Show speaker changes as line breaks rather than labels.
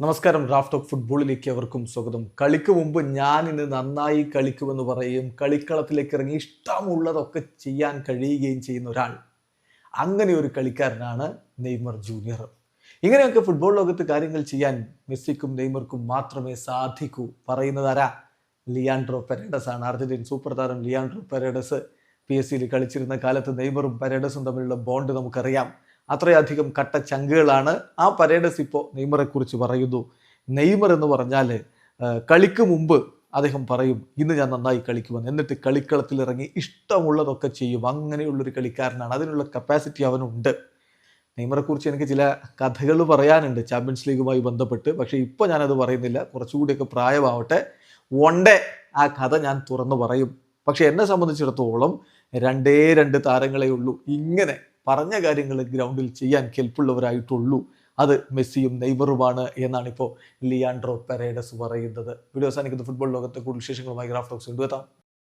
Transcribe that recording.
നമസ്കാരം raft of ഫുട്ബോളിലേക്ക് അവർക്കും സ്വാഗതം. കളിക്ക് മുമ്പ് ഞാൻ ഇന്ന് നന്നായി കളിക്കുമെന്ന് പറയും കളിക്കളത്തിലേക്ക് ഇറങ്ങി ഇഷ്ടമുള്ളതൊക്കെ ചെയ്യാൻ കഴിയുകയും ചെയ്യുന്ന ഒരാൾ. അങ്ങനെ ഒരു കളിക്കാരനാണ് നെയ്മർ ജൂനിയർ. ഇങ്ങനെയൊക്കെ ഫുട്ബോൾ ലോകത്ത് കാര്യങ്ങൾ ചെയ്യാൻ മെസ്സിക്കും നെയ്മർക്കും മാത്രമേ സാധിക്കൂ. പറയുന്നത് ആരാ? ലിയാൻഡ്രോ പെരേഡസ് ആണ്. അർജന്റീൻ സൂപ്പർ താരം ലിയാൻഡ്രോ പെരേഡസ് പി എസ് സിയിൽ കളിച്ചിരുന്ന കാലത്ത് നെയ്മറും പെരേഡസും തമ്മിലുള്ള ബോണ്ട് നമുക്കറിയാം. അത്രയധികം കട്ട ചങ്കുകളാണ്. ആ പരേഡസ് ഇപ്പോൾ നെയ്മറെ കുറിച്ച് പറയുന്നു. നെയ്മർ എന്ന് പറഞ്ഞാൽ കളിക്ക് മുമ്പ് അദ്ദേഹം പറയും ഇന്ന് ഞാൻ നന്നായി കളിക്കുമെന്ന്. എന്നിട്ട് കളിക്കളത്തിൽ ഇറങ്ങി ഇഷ്ടമുള്ളതൊക്കെ ചെയ്യും. അങ്ങനെയുള്ളൊരു കളിക്കാരനാണ്. അതിനുള്ള കപ്പാസിറ്റി അവനുണ്ട്. നെയ്മറെ കുറിച്ച് എനിക്ക് ചില കഥകൾ പറയാനുണ്ട്. ചാമ്പ്യൻസ് ലീഗുമായി ബന്ധപ്പെട്ട്. പക്ഷേ ഇപ്പോൾ ഞാനത് പറയുന്നില്ല. കുറച്ചുകൂടിയൊക്കെ പ്രായമാവട്ടെ. വണ്ടേ ആ കഥ ഞാൻ തുറന്നു പറയും. പക്ഷേ എന്നെ സംബന്ധിച്ചിടത്തോളം രണ്ടേ രണ്ട് താരങ്ങളെ ഉള്ളൂ. ഇങ്ങനെ പറഞ്ഞ കാര്യങ്ങൾ ഗ്രൗണ്ടിൽ ചെയ്യാൻ കെൽപ്പുള്ളവരായിട്ടുള്ളൂ. അത് മെസ്സിയും നെയ്മറുമാണ് എന്നാണ് ഇപ്പോൾ ലിയാൻഡ്രോ പെരേഡസ് പറയുന്നത്. വീഡിയോ അവസാനിക്കുന്ന. ഫുട്ബോൾ ലോകത്തെ കൂടുതൽ വിശേഷങ്ങളുമായി ടോക്സ് കൊണ്ടുവെത്താം.